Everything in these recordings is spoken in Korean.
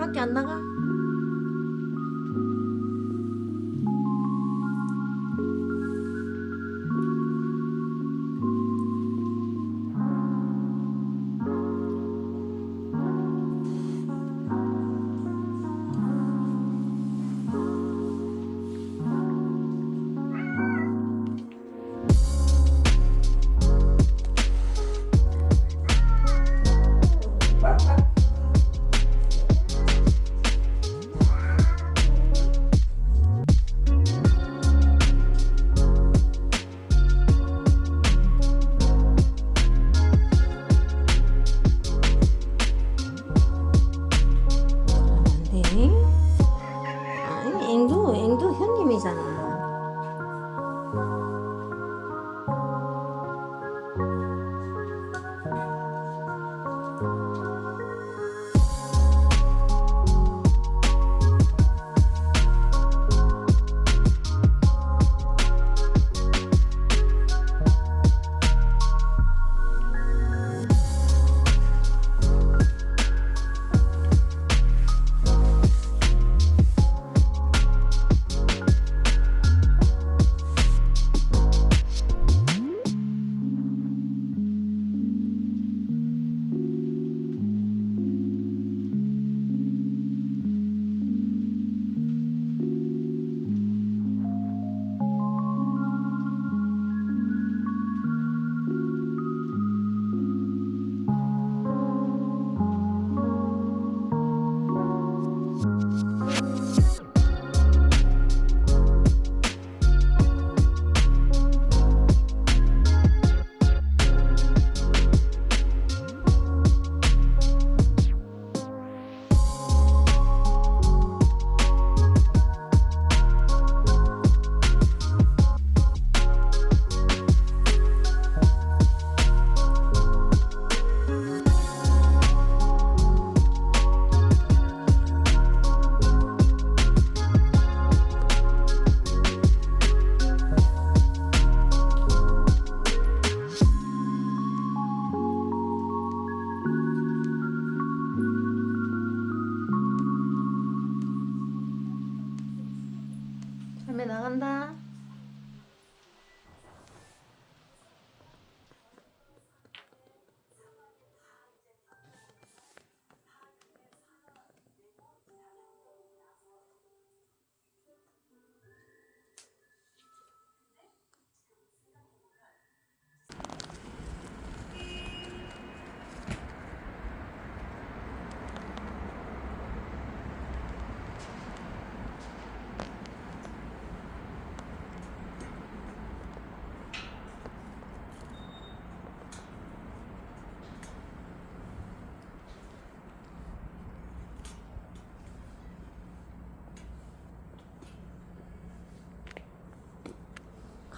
밖에 안 나가?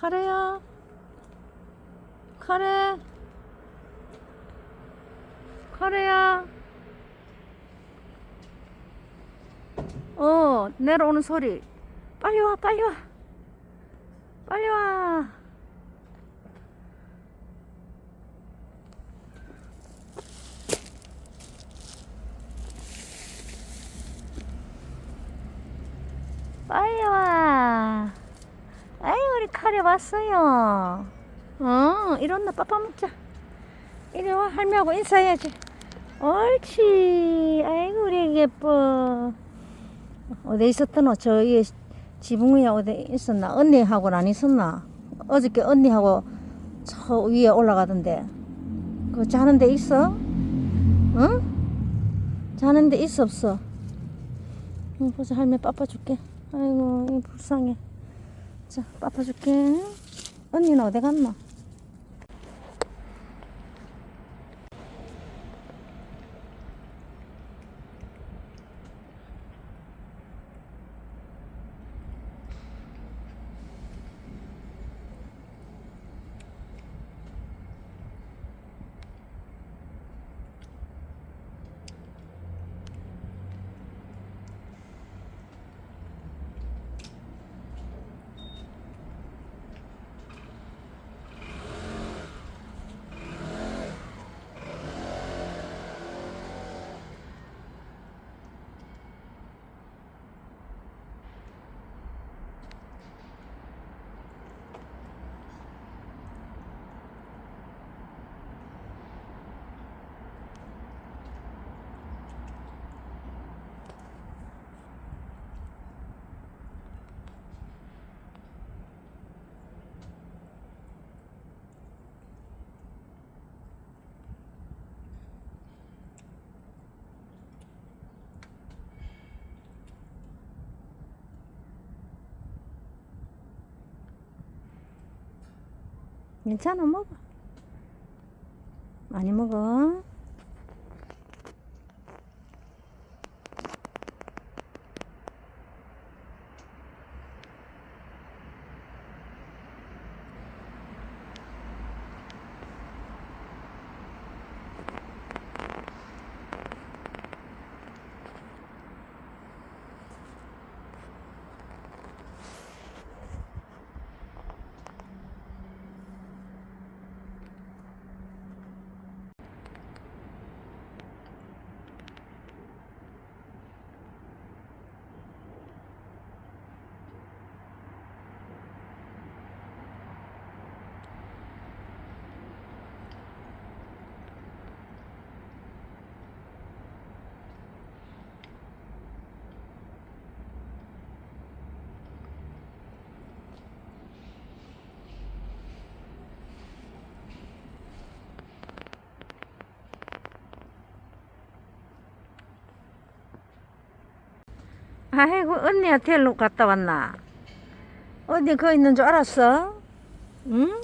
카레야. 카레. 카레야. 어, 내려오는 소리. 빨리 와, 빨리 와. 빨리 와. 빨리 와. 아이 우리 카레 왔어요. 어 이런나 빠빠 먹자. 이리 와 할미하고 인사해야지. 옳지. 아이고 우리 예뻐. 어디 있었더노? 저기 지붕 위에 어디 있었나? 언니하고는 안 있었나? 어저께 언니하고 저 위에 올라가던데. 그 자는 데 있어? 응? 자는 데 있어 없어? 응, 보자 할매 빠빠 줄게. 아이고 이 불쌍해. 자, 빠빠 줄게. 언니는 어디 갔나? 괜찮아 먹어. 많이 먹어. 아이고 언니한테 로 갔다 왔나? 어디 거 있는 줄 알았어? 응?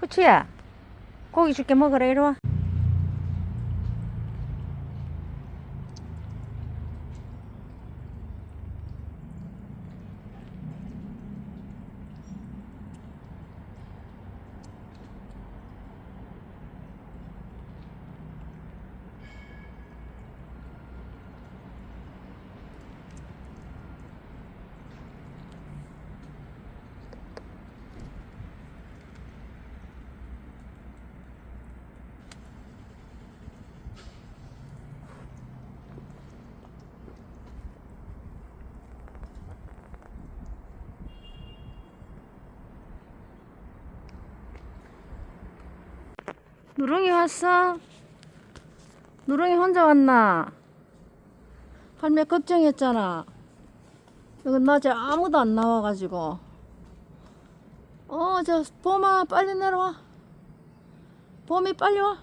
후추야 고기 줄게 먹으라 이리 와 누렁이 왔어? 누렁이 혼자 왔나? 할매 걱정했잖아. 여기 낮에 아무도 안 나와가지고. 어, 저, 봄아, 빨리 내려와. 봄이 빨리 와.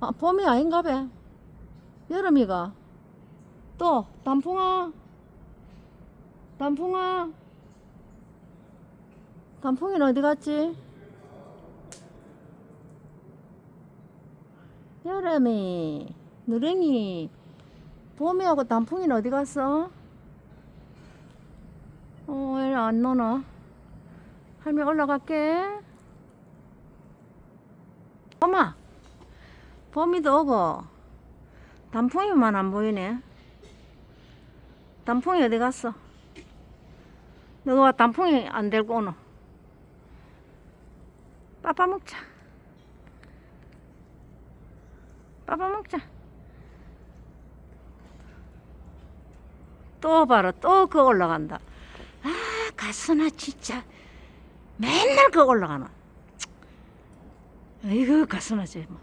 아, 봄이 아닌가 봐. 여름이가. 또, 단풍아. 단풍아. 단풍이는 어디 갔지? 여름이, 누렁이, 봄이하고 단풍이는 어디 갔어? 어, 왜안 노나? 할머니 올라갈게. 봄아, 봄이도 오고, 단풍이만 안 보이네. 단풍이 어디 갔어? 너가 단풍이 안 들고 오노? 빠빠 먹자. 빠빠 먹자. 또 봐라, 또그 올라간다. 아, 가스나 진짜. 맨날 그 올라가나. 아이고, 가스나 쟤. 뭐.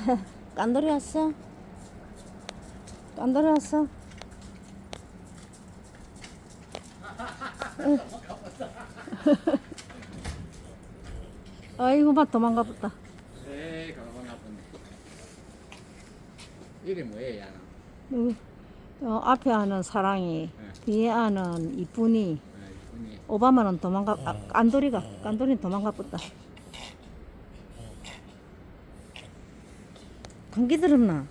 깐돌이 왔어? 깐돌이 왔어? 응. 아이고 막 도망가 봤다. 에이 가만 나쁘네 이게 야는 여기 어, 앞에 하는 사랑이 뒤에 하는 이쁜이 이분이 오바마는 도망가 아, 깐돌이가 깐돌이는 도망가 봤다. 감기 들었나?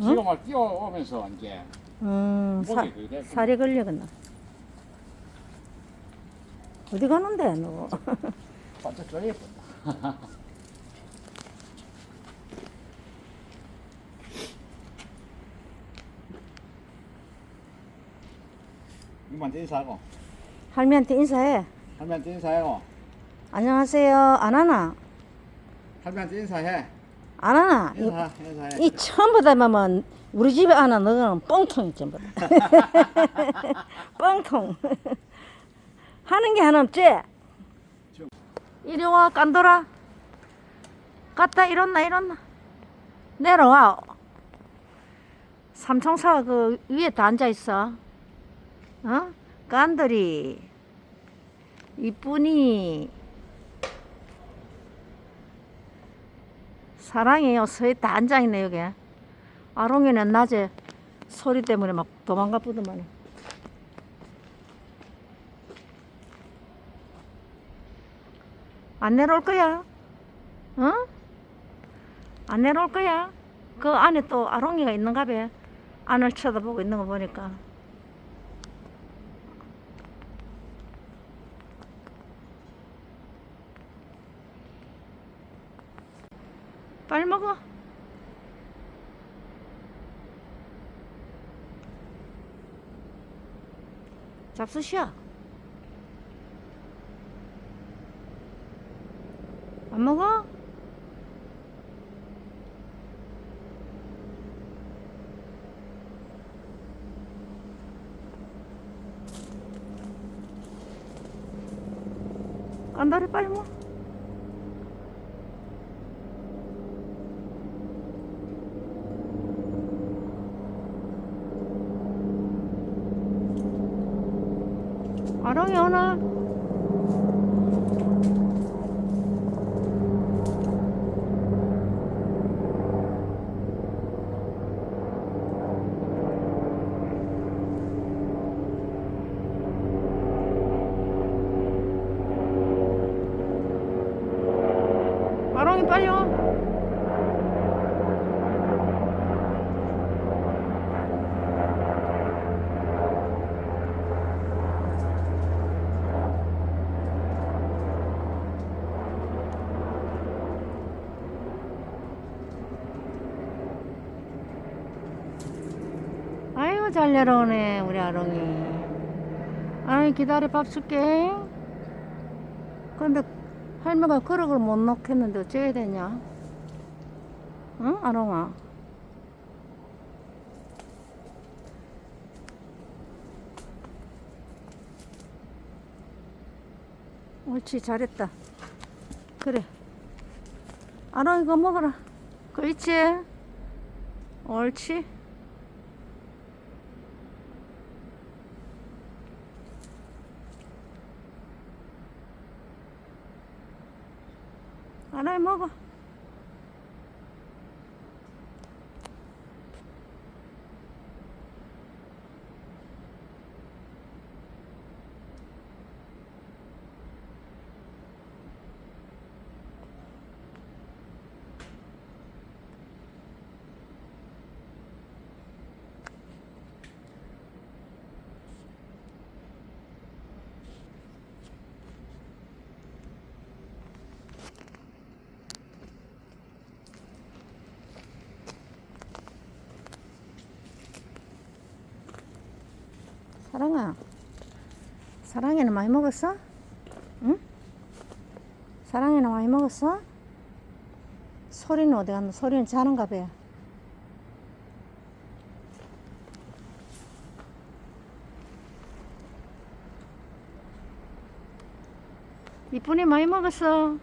지금 막 뛰어오면서 이제 음, 사, 목이. 살이 걸려갔나? 어디 가는데 너? 반짝 쪄 예쁘다 이만한테 인사하고 할미한테 인사해. 할머니한테 인사하고 안녕하세요. 안 하나? 할머니한테 인사해 안 하나? 이, 인사 인사해 이 처음부터 보면 우리 집에 하나 너는 뻥통이 전부 다. 뻥통. 하는 게 하나 없지? 이리 와 깐돌아. 갔다 일었나 일었나? 내려와. 삼총사가 그 위에 다 앉아 있어. 어? 깐돌이. 이쁘니. 사랑해요. 서에 다 앉아있네, 여기. 아롱이는 낮에 소리 때문에 막 도망가 보더만. 안 내려올 거야? 어? 안 내려올 거야? 그 안에 또 아롱이가 있는가 봐. 안을 쳐다보고 있는 거 보니까. 빨리 먹어. 잡수시야. 안 먹어? 깐다리 빨리 먹어. 아롱이 오나? 아롱이 빨리 와. 아이고 잘 내려오네 우리 아롱이. 아롱이 기다려 밥 줄게. 근데 할머니가 그릇을 못 넣겠는데 어째야 되냐? 응 아롱아? 옳지 잘했다. 그래. 아롱이 이거 먹어라. 그렇지? 옳지 하나 먹 사랑아 사랑이는 많이 먹었어? 응? 사랑이는 많이 먹었어? 소리는 어디 갔나? 소리는 자는가 봐 이쁜이 많이 먹었어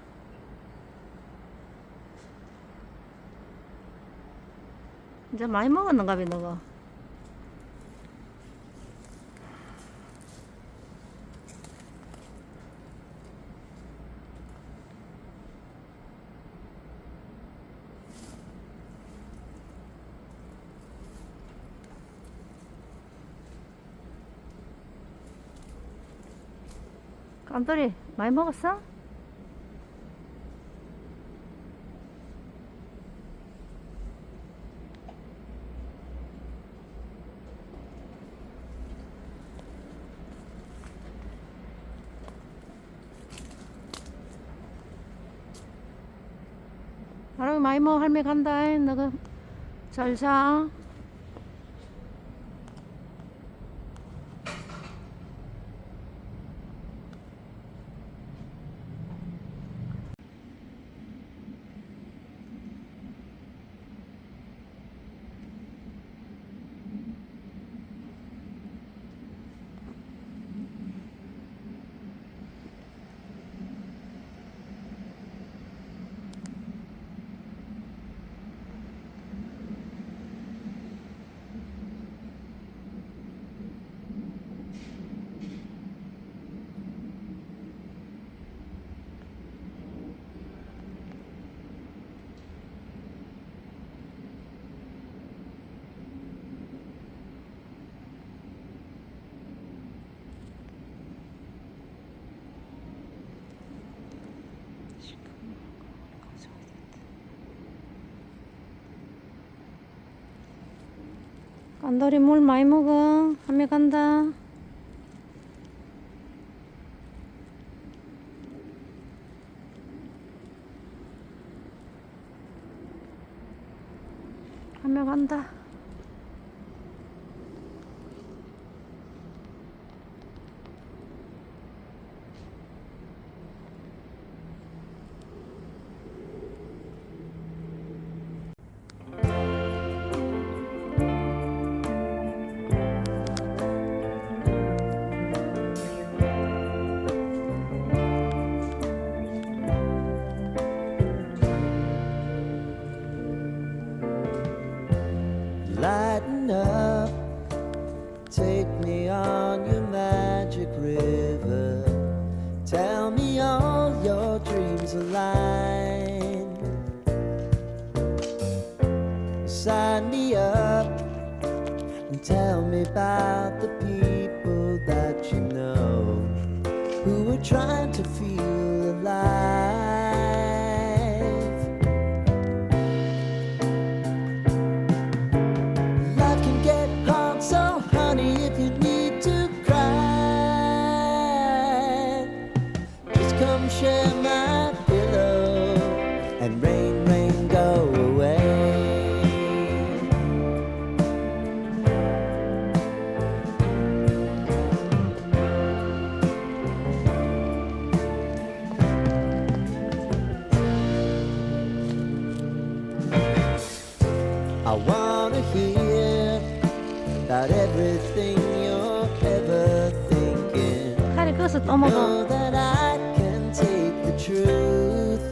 이제 많이 먹었는가 봐 너가 깜돌이 많이 먹었어? 바람이 많이 먹어 할매 간다 너가 잘자 안돌이 물 많이 먹어. 한미 간다. 한명 간다. trying to feel alive. about everything you're ever thinking. That I can take the truth.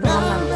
那